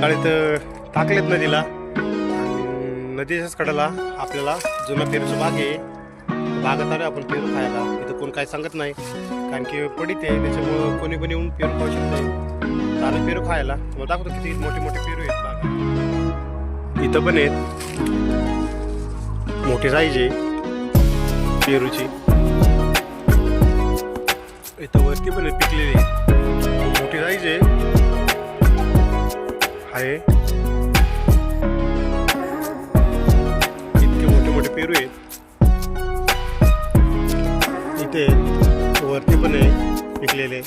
तर टाकलेत नदीला. नदीच्याच कडेला आपल्याला जुना पेरूचा बाग आहे. बागात आलो आपण पेरू खायला. इथं कोण काय सांगत नाही. कारण की पडीत आहे. त्याच्यामुळं कोणी कोणी येऊन पेरू खाऊ शकतो. आलं पेरू खायला. मग दाखवतो किती मोठे मोठे पेरू आहेत बागात इथं पण आहेत. मोठी साईज आहे पेरूची. इथं वरती पण आहेत पिकलेली मोठी साईज आहे. आहे. इतके मोठे मोठे पेरू आहेत. इथे वरती पण आहे पिकलेले.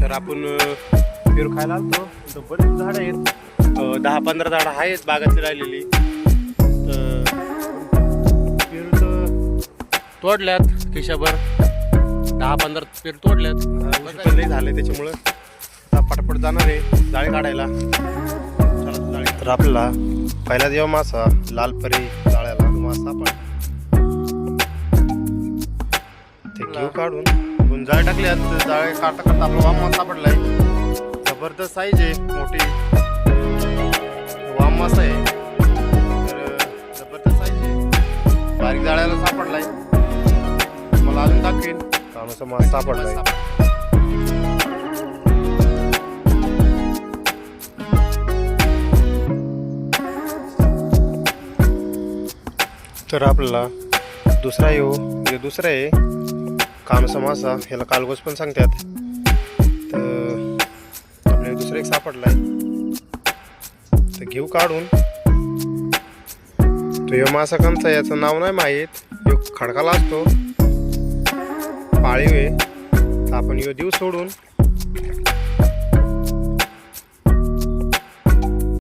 तर आपण पेरू खायला आलतो. इथं बरेच झाडं आहेत. दहा पंधरा झाडं आहेत बागातली राहिलेली. तर पेरू तर तोडल्यात खिशाभर. दहा पंधरा पेरू तोडल्यात. लई झाले त्याच्यामुळं. आता पटापट जाणार आहे. जाळी काढायला. तर आपल्याला पहिला जेव्हा मासा लालपरी जाळ्याला मासा पण ते घेऊ काढून. जाळे टाकल्यात. जाळे काढता काढता आपला वाम मासा सापडलाय जबरदस्त साईज आहे मोठी. वाम मासा आहे. तर जबरदस्त साईज आहे बारीक जाळ्याला सापडलाय. मला अजून दाखवेन. कामाचा मासा सापडलाय. तर आपल्याला दुसरा येऊ हे दुसरा आहे. कामसा मासा ह्याला कालगोस पण सांगतात. आपल्याला एक सापडलाय. तर घेऊ काढून. तो यो मासा कामचा याचं नाव नाही माहीत. यो खडकाला असतो. पाळीव आहे. आपण यो देऊ सोडून.